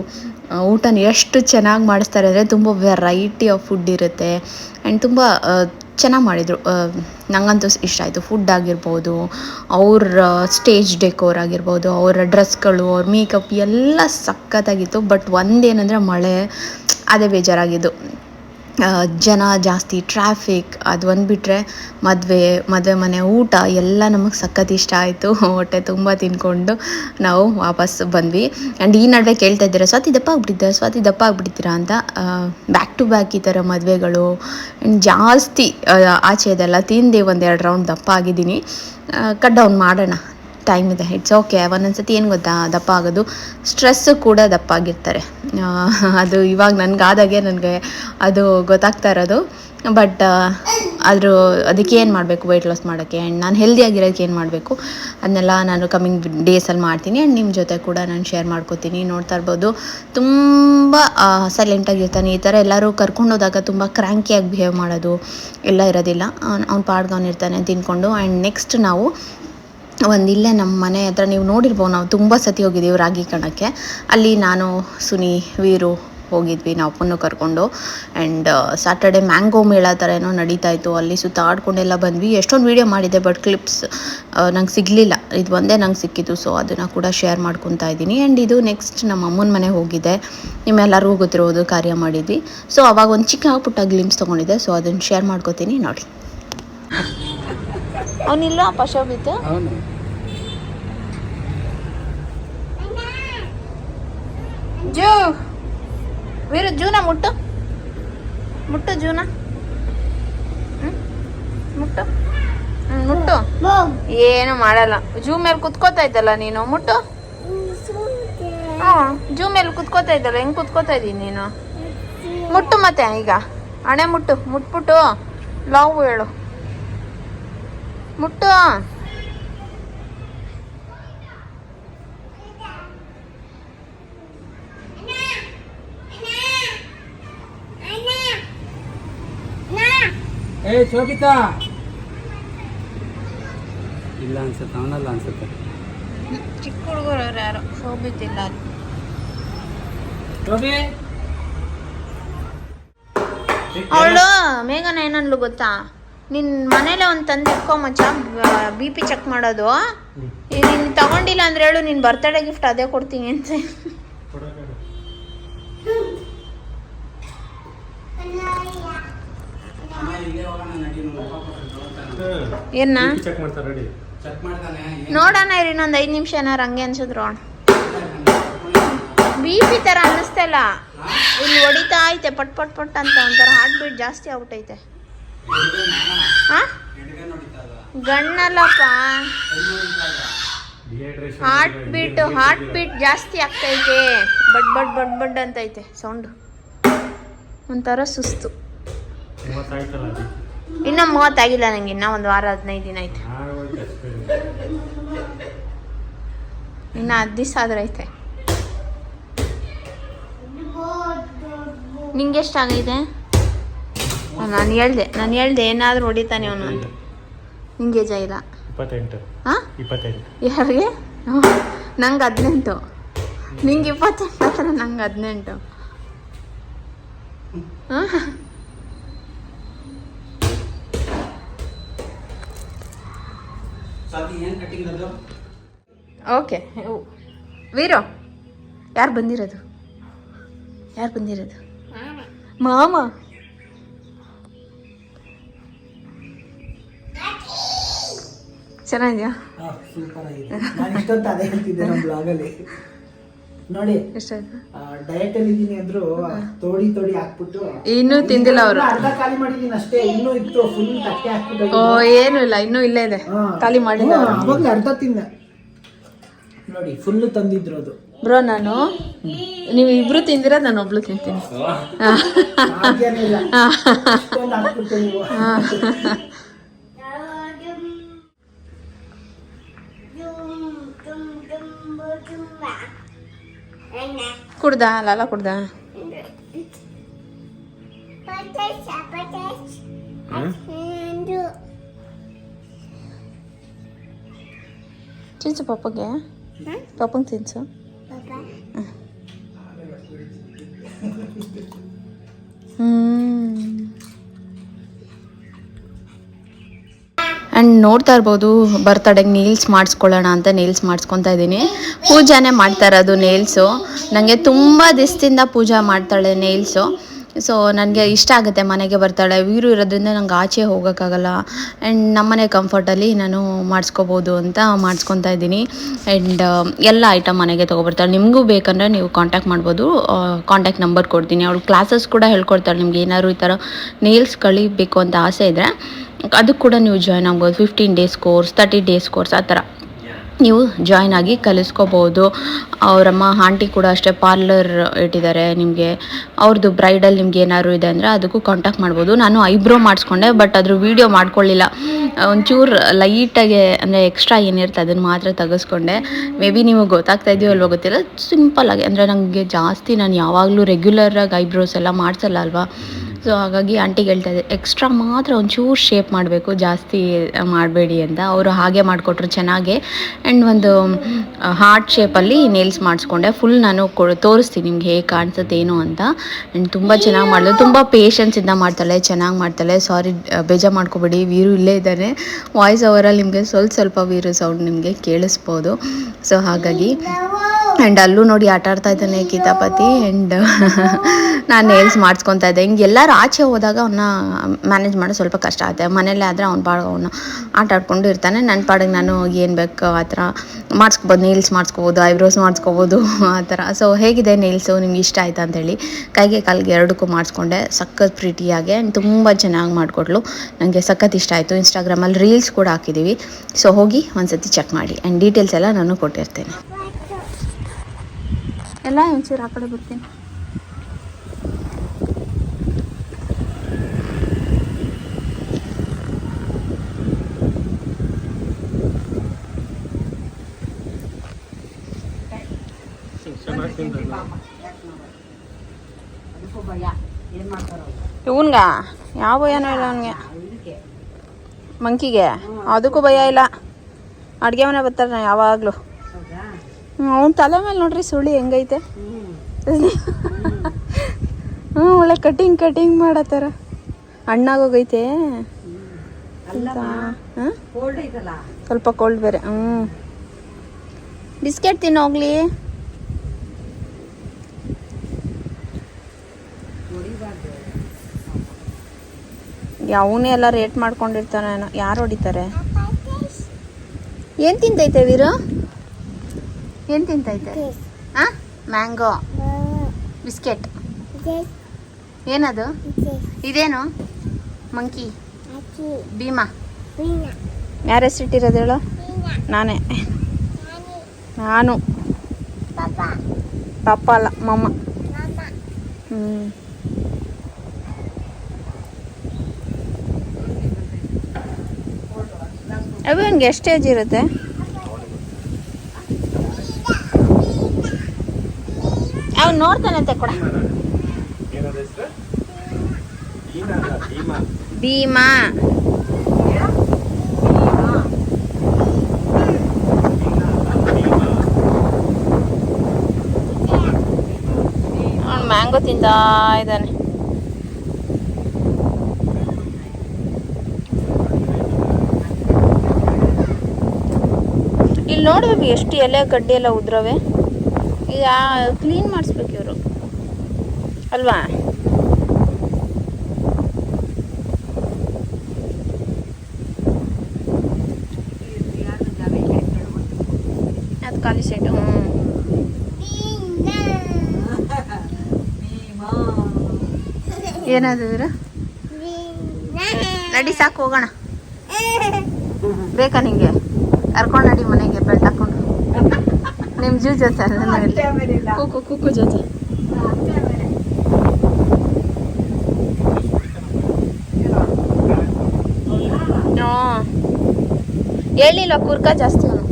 ಊಟನ ಎಷ್ಟು ಚೆನ್ನಾಗಿ ಮಾಡಿಸ್ತಾರೆ ಅಂದರೆ ತುಂಬ ವೆರೈಟಿ ಆಫ್ ಫುಡ್ ಇರುತ್ತೆ. ಆ್ಯಂಡ್ ತುಂಬ ಚೆನ್ನಾಗಿ ಮಾಡಿದರು. ನನಗಂತೂ ಇಷ್ಟ ಆಯಿತು. ಫುಡ್ ಆಗಿರ್ಬೋದು, ಅವ್ರ ಸ್ಟೇಜ್ ಡೆಕೋರ್ ಆಗಿರ್ಬೋದು, ಅವರ ಡ್ರೆಸ್ಗಳು ಅವ್ರ ಮೇಕಪ್ ಎಲ್ಲ ಸಖತ್ತಾಗಿತ್ತು. ಬಟ್ ಒಂದೇನಂದರೆ ಮಳೆ, ಅದೇ ಬೇಜಾರಾಗಿದ್ದು. ಜನ ಜಾಸ್ತಿ ಟ್ರಾಫಿಕ್ ಅದು ಒಂದು ಬಿಟ್ಟರೆ ಮದುವೆ ಮದುವೆ ಮನೆ ಊಟ ಎಲ್ಲ ನಮಗೆ ಸಖತ್ ಇಷ್ಟ ಆಯಿತು. *laughs* ಹೊಟ್ಟೆ ತುಂಬ ತಿನ್ಕೊಂಡು ನಾವು ವಾಪಸ್ ಬಂದ್ವಿ. ಆ್ಯಂಡ್ ಈ ನಡುವೆ ಕೇಳ್ತಾ ಇದ್ದೀರಾ, ಸ್ವಾತಿ ದಪ್ಪ ಆಗ್ಬಿಟ್ಟಿದ್ದೀರಾ ಸ್ವಾತಿ ದಪ್ಪ ಆಗ್ಬಿಟ್ಟಿದ್ದೀರಾ? ಅಂತ ಬ್ಯಾಕ್ ಟು ಬ್ಯಾಕ್ ಈ ಥರ ಮದುವೆಗಳು. ಆ್ಯಂಡ್ ಜಾಸ್ತಿ ಆಚೆ ಇದೆಲ್ಲ ತಿಂದು ಒಂದೆರಡು ರೌಂಡ್ ದಪ್ಪ ಆಗಿದ್ದೀನಿ. ಕಟ್ ಡೌನ್ ಮಾಡೋಣ. ಟೈಮ್ ಇದೆ ಇಟ್ಸ್ ಓಕೆ ಒಂದೊಂದ್ಸತಿ ಏನು ಗೊತ್ತಾ? ದಪ್ಪ ಆಗೋದು. ಸ್ಟ್ರೆಸ್ಸು ಕೂಡ ದಪ್ಪ ಆಗಿರ್ತಾರೆ ಅದು ಇವಾಗ ನನಗಾದಾಗೆ ನನಗೆ ಅದು ಗೊತ್ತಾಗ್ತಾ ಇರೋದು. ಬಟ್ ಆದರೂ ಅದಕ್ಕೆ ಏನು ಮಾಡಬೇಕು ವೆಯ್ಟ್ ಲಾಸ್ ಮಾಡೋಕ್ಕೆ? ಆ್ಯಂಡ್ ನಾನು ಹೆಲ್ದಿ ಆಗಿರೋಕ್ಕೆ ಏನು ಮಾಡಬೇಕು? ಅದನ್ನೆಲ್ಲ ನಾನು ಕಮ್ಮಿಂಗ್ ಡೇಸಲ್ಲಿ ಮಾಡ್ತೀನಿ. ಆ್ಯಂಡ್ ನಿಮ್ಮ ಜೊತೆ ಕೂಡ ನಾನು ಶೇರ್ ಮಾಡ್ಕೋತೀನಿ. ನೋಡ್ತಾ ಇರ್ಬೋದು. ತುಂಬ ಸೈಲೆಂಟಾಗಿರ್ತಾನೆ ಈ ಥರ ಎಲ್ಲರೂ ಕರ್ಕೊಂಡು ಹೋದಾಗ ತುಂಬ ಕ್ರ್ಯಾಂಕಿಯಾಗಿ ಬಿಹೇವ್ ಮಾಡೋದು ಎಲ್ಲ ಇರೋದಿಲ್ಲ. ಅವ್ನು ಅವ್ನು ಇರ್ತಾನೆ ತಿನ್ಕೊಂಡು. ಆ್ಯಂಡ್ ನೆಕ್ಸ್ಟ್ ನಾವು ಒಂದು ಇಲ್ಲೇ ನಮ್ಮ ಮನೆ ಹತ್ರ ನೀವು ನೋಡಿರ್ಬೋದು, ನಾವು ತುಂಬ ಸತಿ ಹೋಗಿದ್ದೀವಿ ರಾಗಿ ಕಣಕ್ಕೆ. ಅಲ್ಲಿ ನಾನು, ಸುನಿ, ವೀರು ಹೋಗಿದ್ವಿ, ನಾವು ಅಪ್ಪನ್ನು ಕರ್ಕೊಂಡು. ಆ್ಯಂಡ್ ಸ್ಯಾಟರ್ಡೆ ಮ್ಯಾಂಗೋ ಮೇಳ ಥರ ಏನೋ ನಡೀತಾ ಇತ್ತು. ಅಲ್ಲಿ ಸುತ್ತಾಡ್ಕೊಂಡೆಲ್ಲ ಬಂದ್ವಿ. ಎಷ್ಟೊಂದು ವೀಡಿಯೋ ಮಾಡಿದ್ದೆ ಬಟ್ ಕ್ಲಿಪ್ಸ್ ನಂಗೆ ಸಿಗಲಿಲ್ಲ. ಇದು ಒಂದೇ ನಂಗೆ ಸಿಕ್ಕಿತ್ತು ಸೊ ಅದನ್ನು ಕೂಡ ಶೇರ್ ಮಾಡ್ಕೊತಾ ಇದ್ದೀನಿ. ಆ್ಯಂಡ್ ಇದು ನೆಕ್ಸ್ಟ್ ನಮ್ಮ ಅಮ್ಮನ ಮನೆ ಹೋಗಿದ್ದೆ ನಿಮ್ಮೆಲ್ಲರಿಗೂ ಗೊತ್ತಿರೋದು, ಕಾರ್ಯ ಮಾಡಿದ್ವಿ. ಸೊ ಅವಾಗ ಒಂದು ಚಿಕ್ಕ ಪುಟ್ಟ ಗ್ಲಿಮ್ಸ್ ತೊಗೊಂಡಿದ್ದೆ ಸೊ ಅದನ್ನು ಶೇರ್ ಮಾಡ್ಕೋತೀನಿ, ನೋಡಿ. ಅವನಿಲ್ಲ ಪಶೋಬಿತ್ತು ಅವನು. ಜೂ ವೀರು ಜೂನ ಮುಟ್ಟು. ಮುಟ್ಟು ಜೂನ. ಹ್ಮ್? ಮುಟ್ಟು? ಹ್ಮ್, ಮುಟ್ಟು. ಏನು ಮಾಡಲ್ಲ. ಜೂ ಮೇಲೆ ಕುತ್ಕೋತಾ ಇದ್ದಲ್ಲ ನೀನು? ಮುಟ್ಟು? ಹ್ಞೂ ಜೂ ಮೇಲೆ ಕುತ್ಕೋತಾ ಇದ್ದಲ್ಲ ಹೆಂಗ್ ಕುತ್ಕೋತಾ ಇದ್ದೀನಿ ನೀನು? ಮುಟ್ಟು ಮತ್ತೆ ಈಗ. ಹಣೆ ಮುಟ್ಟು ಮುಟ್ಬಿಟ್ಟು ಲವ್ ಹೇಳು. ಮುಟ್ಟು. ಏ ಶೋಭಿತಾ ಇಲ್ಲ ಅನ್ಸುತ್ತೆ ಅವನಲ್ಲ ಅನ್ಸುತ್ತೆ. ಚಿಕ್ಕ ಹುಡುಗರು ಯಾರು? ಶೋಭಿತಿಲ್ಲ ಇಲ್ಲ ಶೋಭಿ? ಅವಳು ಮೇಘನ ಏನನ್ಲು ಗೊತ್ತಾ? ನಿನ್ ಮನೇಲೆ ಒಂದು ತಂದು ಇಟ್ಕೊ ಮಚ್ಚ ಬಿ ಪಿ ಚೆಕ್ ಮಾಡೋದು. ನೀನು ತಗೊಂಡಿಲ್ಲ ಅಂದ್ರೆ ಹೇಳು ನಿನ್ ಬರ್ತ್ಡೇ ಗಿಫ್ಟ್ ಅದೇ ಕೊಡ್ತೀನಿ ಅಂತ. ಏನ ಚೆಕ್ ಮಾಡ್ತಾರೆ ರೆಡಿ ಚೆಕ್ ಮಾಡ್ತಾನೆ ನೋಡೋಣ ಇರಿ ಇನ್ನೊಂದು ಐದು ನಿಮಿಷ ಏನಾರು ಹಂಗೆ ಅನ್ಸಿದ್ರು. ಬಿ ಪಿ ಥರ ಅನ್ನಿಸ್ತಲ್ಲ ಇಲ್ಲಿ. ಹೊಡಿತಾ ಐತೆ ಪಟ್ ಪಟ್ ಪಟ್ ಅಂತ ಒಂಥರ ಹಾರ್ಟ್ ಬೀಟ್ ಜಾಸ್ತಿ ಆಗ್ಬಿಟ್ಟೈತೆ. ಗಣ್ಣಲ್ಲಪ್ಪ. ಹಾರ್ಟ್ ಬೀಟ್ ಹಾರ್ಟ್ ಬೀಟ್ ಜಾಸ್ತಿ ಆಗ್ತೈತೆ. ಬಡ್ ಬಡ್ ಬಡ್ ಬಡ್ ಅಂತೈತೆ ಸೌಂಡು ಒಂಥರ ಸುಸ್ತು. ಇನ್ನೂ ಮೂವತ್ತಾಗಿಲ್ಲ ನಂಗೆ, ಇನ್ನೂ ಒಂದು ವಾರ, ಹದಿನೈದು ದಿನ ಐತೆ. ಇನ್ನು ಹತ್ತು ದಿವಸ ಆದ್ರೆ ಐತೆ. ನಿಂಗೆ ಎಷ್ಟಾಗೈತೆ? ನಾನು ಹೇಳ್ದೆ ನಾನು ಹೇಳ್ದೆ ಏನಾದರೂ ಹೊಡಿತಾನೆ ಅವನು ಅಂತ. ನಿಂಗೆ ಇಲ್ಲ ಇಪ್ಪತ್ತೆಂಟು. ಹಾಂ ಇಪ್ಪತ್ತೆಂಟು ಯಾರಿಗೆ? ನಂಗೆ ಹದಿನೆಂಟು. ನಿಂಗೆ ಇಪ್ಪತ್ತೆಂಟು ಹತ್ರ ನಂಗೆ ಹದಿನೆಂಟು. ಹಾಂ ಕಟಿಂಗ್ ಅದು ಓಕೆ ವೀರೋ ಯಾರು ಬಂದಿರೋದು? ಯಾರು ಬಂದಿರೋದು? ಮಾಮ. ಚೆನ್ನಾಗಿದ್ಯಾ? ಸೂಪರ್ ಆಗಿದೆ ನಾನು ಇಷ್ಟೊತ್ತು ಅದೇ ಹೇಳ್ತಿದ್ದೆ ನಮ್ಮ ಬ್ಲಾಗಲ್ಲಿ. ನೋಡಿ ಡಯಟ್ ಅಲ್ಲಿ ಇದೀನಿ ಅಂದ್ರು ತೋಡಿ ತೋಡಿ ಹಾಕ್ಬಿಟ್ಟು ಇನ್ನೂ ತಿಂದಿಲ್ಲ ಅವರು. ಅರ್ಧ ಖಾಲಿ ಮಾಡಿದೀನಿ ಅಷ್ಟೇ. ಇನ್ನೂ ಇತ್ತು ಫುಲ್ ತಟ್ಟೆ ಹಾಕ್ಬಿಟ್ಟು ಓ ಏನು ಇಲ್ಲ ಇನ್ನೂ ಇಲ್ಲೇ ಇದೆ. ಖಾಲಿ ಮಾಡಿಲ್ಲ ಅವಾಗ ಅರ್ಧ ತಿಂದೆ. ನೋಡಿ ಫುಲ್ ತಂದಿದ್ರು ಅದು. ಬ್ರೋ ನಾನು ನೀವು ಇಬ್ರು ತಿಂದಿರ ನಾನು ಒಬ್ಳು ತಿಂತೀನಿ. ಕುಡ್ದ ಲಾಲ ಕುಡ್ದ ತಿನ್ಸು ಪಾಪಗೆ ಪಾಪಂಗೆ ತಿನ್ಸು ಆ್ಯಂಡ್ ನೋಡ್ತಾ ಇರ್ಬೋದು, ಬರ್ತಡೆಗೆ ನೀಲ್ಸ್ ಮಾಡಿಸ್ಕೊಳ್ಳೋಣ ಅಂತ ನೀಲ್ಸ್ ಮಾಡಿಸ್ಕೊತಾ ಇದ್ದೀನಿ. ಪೂಜಾನೇ ಮಾಡ್ತಾ ಇರೋದು ನೇಲ್ಸು ನನಗೆ ತುಂಬ ದಿಸ್ತಿಂದ ಪೂಜಾ ಮಾಡ್ತಾಳೆ ನೇಲ್ಸು ಸೊ ನನಗೆ ಇಷ್ಟ ಆಗುತ್ತೆ ಮನೆಗೆ ಬರ್ತಾಳೆ. ವೀರು ಇರೋದ್ರಿಂದ ನಂಗೆ ಆಚೆ ಹೋಗೋಕ್ಕಾಗಲ್ಲ. ಆ್ಯಂಡ್ ನಮ್ಮನೆ ಕಂಫರ್ಟಲ್ಲಿ ನಾನು ಮಾಡಿಸ್ಕೋಬೋದು ಅಂತ ಮಾಡಿಸ್ಕೊತಾ ಇದ್ದೀನಿ. ಆ್ಯಂಡ್ ಎಲ್ಲ ಐಟಮ್ ಮನೆಗೆ ತೊಗೊಬರ್ತಾಳೆ. ನಿಮಗೂ ಬೇಕಂದರೆ ನೀವು ಕಾಂಟ್ಯಾಕ್ಟ್ ಮಾಡ್ಬೋದು. ಕಾಂಟ್ಯಾಕ್ಟ್ ನಂಬರ್ ಕೊಡ್ತೀನಿ. ಅವಳು ಕ್ಲಾಸಸ್ ಕೂಡ ಹೇಳ್ಕೊಡ್ತಾಳೆ. ನಿಮ್ಗೆ ಏನಾದ್ರು ಈ ಥರ ನೇಲ್ಸ್ ಕಳಿಬೇಕು ಅಂತ ಆಸೆ ಇದ್ದರೆ ಅದಕ್ಕೆ ಕೂಡ ನೀವು ಜಾಯ್ನ್ ಆಗ್ಬೋದು. Fifteen days course thirty days course ಆ ಥರ. ನೀವು ಜಾಯ್ನ್ ಆಗಿ ಕಲಿಸ್ಕೋಬೋದು. ಅವರಮ್ಮ ಆಂಟಿ ಕೂಡ ಅಷ್ಟೇ ಪಾರ್ಲರ್ ಇಟ್ಟಿದ್ದಾರೆ ನಿಮಗೆ. ಅವ್ರದ್ದು ಬ್ರೈಡಲ್ ನಿಮ್ಗೆ ಏನಾದ್ರು ಇದೆ ಅಂದರೆ ಅದಕ್ಕೂ ಕಾಂಟ್ಯಾಕ್ಟ್ ಮಾಡ್ಬೋದು. ನಾನು ಐಬ್ರೋ ಮಾಡಿಸ್ಕೊಂಡೆ ಬಟ್ ಅದ್ರ ವೀಡಿಯೋ ಮಾಡ್ಕೊಳ್ಳಿಲ್ಲ. ಒಂಚೂರು ಲೈಟಾಗೆ ಅಂದರೆ ಎಕ್ಸ್ಟ್ರಾ ಏನಿರುತ್ತೆ ಅದನ್ನು ಮಾತ್ರ ತೆಗೆಸ್ಕೊಂಡೆ. ಮೇ ಬಿ ನಿಮಗೆ ಗೊತ್ತಾಗ್ತಾ ಇದೆಯೋ ಅಲ್ವೋ ಗೊತ್ತಿಲ್ಲ. ಸಿಂಪಲ್ಲಾಗಿ ಅಂದರೆ ನನಗೆ ಜಾಸ್ತಿ ನಾನು ಯಾವಾಗಲೂ ರೆಗ್ಯುಲರಾಗಿ ಐಬ್ರೋಸ್ ಎಲ್ಲ ಮಾಡಿಸಲ್ಲ ಅಲ್ವಾ? ಸೊ ಹಾಗಾಗಿ ಆಂಟಿಗೆ ಹೇಳ್ತಾ ಇದ್ದೆ ಎಕ್ಸ್ಟ್ರಾ ಮಾತ್ರ ಒಂಚೂರು ಶೇಪ್ ಮಾಡಬೇಕು, ಜಾಸ್ತಿ ಮಾಡಬೇಡಿ ಅಂತ. ಅವರು ಹಾಗೆ ಮಾಡಿಕೊಟ್ರು ಚೆನ್ನಾಗೆ. ಆ್ಯಂಡ್ ಒಂದು ಹಾರ್ಟ್ ಶೇಪಲ್ಲಿ ನೇಲ್ಸ್ ಮಾಡಿಸ್ಕೊಂಡೆ. ಫುಲ್ ನಾನು ಕೊ, ತೋರಿಸ್ತೀನಿ ನಿಮ್ಗೆ ಹೇಗೆ ಕಾಣಿಸುತ್ತೆ ಏನು ಅಂತ. ಆ್ಯಂಡ್ ತುಂಬ ಚೆನ್ನಾಗಿ ಮಾಡಿದ್ರು ತುಂಬ ಪೇಷನ್ಸಿಂದ ಮಾಡ್ತಾಳೆ, ಚೆನ್ನಾಗಿ ಮಾಡ್ತಾಳೆ. ಸಾರಿ ಬೇಜಾರು ಮಾಡ್ಕೋಬೇಡಿ. ವೀರು ಇಲ್ಲೇ ಇದ್ದಾನೆ. ವಾಯ್ಸ್ ಓವರಲ್ಲಿ ನಿಮಗೆ ಸ್ವಲ್ಪ ಸ್ವಲ್ಪ ವೀರು ಸೌಂಡ್ ನಿಮಗೆ ಕೇಳಿಸ್ಬೋದು. ಸೊ ಹಾಗಾಗಿ ಆ್ಯಂಡ್ ಅಲ್ಲೂ ನೋಡಿ ಆಟ ಆಡ್ತಾ ಇದ್ದಾನೆ ಗೀತಾಪತಿ ಆ್ಯಂಡ್ ನಾನು ನೇಲ್ಸ್ ಮಾಡಿಸ್ಕೊತಾ ಇದ್ದೆ. ಹಿಂಗೆ ಎಲ್ಲರೂ ಆಚೆ ಹೋದಾಗ ಅವನ್ನ ಮ್ಯಾನೇಜ್ ಮಾಡೋದು ಸ್ವಲ್ಪ ಕಷ್ಟ ಆಗುತ್ತೆ. ಮನೇಲೇ ಆದರೆ ಅವ್ನ ಭಾಳ ಅವನು ಆಟ ಆಡ್ಕೊಂಡು ಇರ್ತಾನೆ. ನನ್ನ ಪಾಡಿಗೆ ನಾನು ಏನು ಬೇಕು ಆ ಥರ ಮಾಡಿಸ್ಕೋಬೋದು. ನೇಲ್ಸ್ ಮಾಡಿಸ್ಕೋಬೋದು ಐಬ್ರೋಸ್ ಮಾಡಿಸ್ಕೋಬೋದು ಆ ಥರ. ಸೊ ಹೇಗಿದೆ ನೇಲ್ಸು ನಿಮ್ಗೆ ಇಷ್ಟ ಆಯ್ತಾ ಅಂತೇಳಿ ಕೈಗೆ ಕಾಲಿಗೆ ಎರಡಕ್ಕೂ ಮಾಡಿಸ್ಕೊಂಡೆ. ಸಖತ್ ಪ್ರೀಟಿಯಾಗಿ ಆ್ಯಂಡ್ ತುಂಬ ಚೆನ್ನಾಗಿ ಮಾಡಿಕೊಟ್ಲು. ನನಗೆ ಸಖತ್ ಇಷ್ಟ ಆಯಿತು. ಇನ್ಸ್ಟಾಗ್ರಾಮಲ್ಲಿ ರೀಲ್ಸ್ ಕೂಡ ಹಾಕಿದ್ದೀವಿ ಸೊ ಹೋಗಿ ಒಂದ್ಸತಿ ಚೆಕ್ ಮಾಡಿ. ಆ್ಯಂಡ್ ಡೀಟೇಲ್ಸ್ ಎಲ್ಲ ನಾನು ಕೊಟ್ಟಿರ್ತೇನೆ. ಎಲ್ಲ ಒಂಚೂರು ಆ ಕಡೆ ಬರ್ತೀನಿ ಇವನ್ಗ? ಯಾವ ಭಯನೂ ಇಲ್ಲ ಅವನಿಗೆ. ಮಂಕಿಗೆ? ಅದಕ್ಕೂ ಭಯ ಇಲ್ಲ. ಅಡುಗೆ ಮನೆ ಬರ್ತಾರೆ ಯಾವಾಗಲೂ. ಅವ್ನ ತಲೆ ಮೇಲೆ ನೋಡ್ರಿ ಸುಳಿ ಹೆಂಗೈತೆ. ಹ್ಞೂ ಒಳ್ಳೆ ಕಟಿಂಗ್ ಕಟಿಂಗ್ ಮಾಡತ್ತಾರ. ಹಣ್ಣಾಗೋಗೈತೆ. ಸ್ವಲ್ಪ ಕೋಲ್ಡ್ ಬೇರೆ ಹ್ಞೂ ಬಿಸ್ಕೆಟ್ ತಿನ್ನೋ ಹೋಗ್ಲಿ. ಅವನೇ ಎಲ್ಲ ರೇಟ್ ಮಾಡ್ಕೊಂಡಿರ್ತಾನೆ ಯಾರು ಹೊಡಿತಾರೆ? ಏನು ತಿಂತೈತೆ ವೀರು? ಏನು ತಿಂತೈತೆ? ಹಾಂ ಮ್ಯಾಂಗೋ ಬಿಸ್ಕೆಟ್ ಏನದು? ಇದೇನು? ಮಂಕಿ ಭೀಮಾ. ಯಾರ ಹೆಸರಿಟ್ಟಿರೋದು ಹೇಳು? ನಾನೇ. ನಾನು. ಪಾಪ ಅಲ್ಲ ಮಮ್ಮ. ಹ್ಞೂ ಅವು ಹಂಗೆ ಎಷ್ಟು ಏಜ್ ಇರುತ್ತೆ? ಅವ್ನು ನೋಡ್ತಾನಂತೆ ಕೊಡ. ಭೀಮಾ ಅವ್ನು ಮ್ಯಾಂಗೋ ತಿಂತಾ ಇದ್ದಾನೆ. ಇಲ್ಲಿ ನೋಡ್ಬೇಕು ಎಷ್ಟು ಎಲೆ ಗಡ್ಡೆ ಎಲ್ಲ ಉದ್ರವೆ. ಈಗ ಕ್ಲೀನ್ ಮಾಡಿಸ್ಬೇಕು ಇವರು. ಅಲ್ವಾ? ಅದು ಖಾಲಿ ಸೆಟ್ ಹ್ಞೂ ನಡಿ ಸಾಕು, ಹೋಗೋಣ. ಬೇಕಾ ನಿಂಗೆ? ಕರ್ಕೊಂಡು ನಡಿ ಮನೆಗೆ ಬೆಲ್ಟ್ ನಿಮ್ಮ ಜೂ ಜೊತೆ ಅಲ್ಲ ಕೂಕು ಕೂಕು ಜೊತೆ. ಹೇಳಿಲ್ಲ ಕುರ್ಕ ಜಾಸ್ತಿ ಅಂತ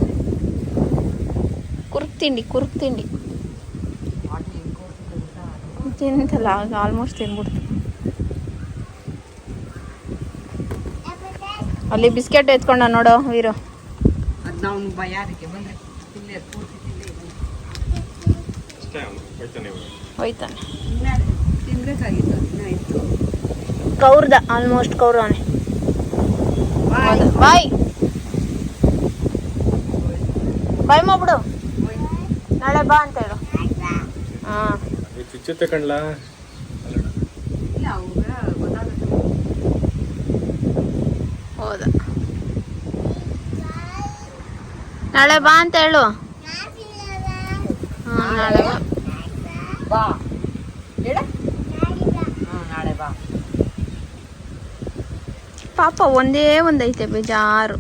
ಕುರ್ಕ್ ತಿಂಡಿ ಕುರ್ಕ್ ತಿಂಡಿ. ತಿಂತಲ್ಲ ಆಗ ಆಲ್ಮೋಸ್ಟ್ ತಿಂದ್ಬಿಡ್ತು ಅಲ್ಲಿ ಬಿಸ್ಕೆಟ್ ಎತ್ಕೊಂಡ ನೋಡೋ ವೀರು ಭಯ ಹೋಯ್ತಾನೆ. ಕೌರ್ದ ಆಲ್ಮೋಸ್ಟ್ ಕೌರವನೆ. ಬಾಯ್ ಬಾಯ್ ಮಾಡ್ಬಿಡು ನಾಳೆ ಬಾ ಅಂತ ಹೇಳು. ಹಾ. ಚುಚ್ಚುತ್ತೆ ಕಣ್ಲಾ? ಇಲ್ಲ ಗೊತ್ತಾಗುತ್ತೆ. ಹೌದ. ನಾಳೆ ಬಾ ಅಂತ ಹೇಳು ಹಾ ನಾಳೆ ಬಾ ಬಾ ಹೇಳ ಹಾಂ ನಾಳೆ ಬಾ ಪಾಪ ಒಂದೇ ಒಂದೈತೆ ಬೇಜಾರು.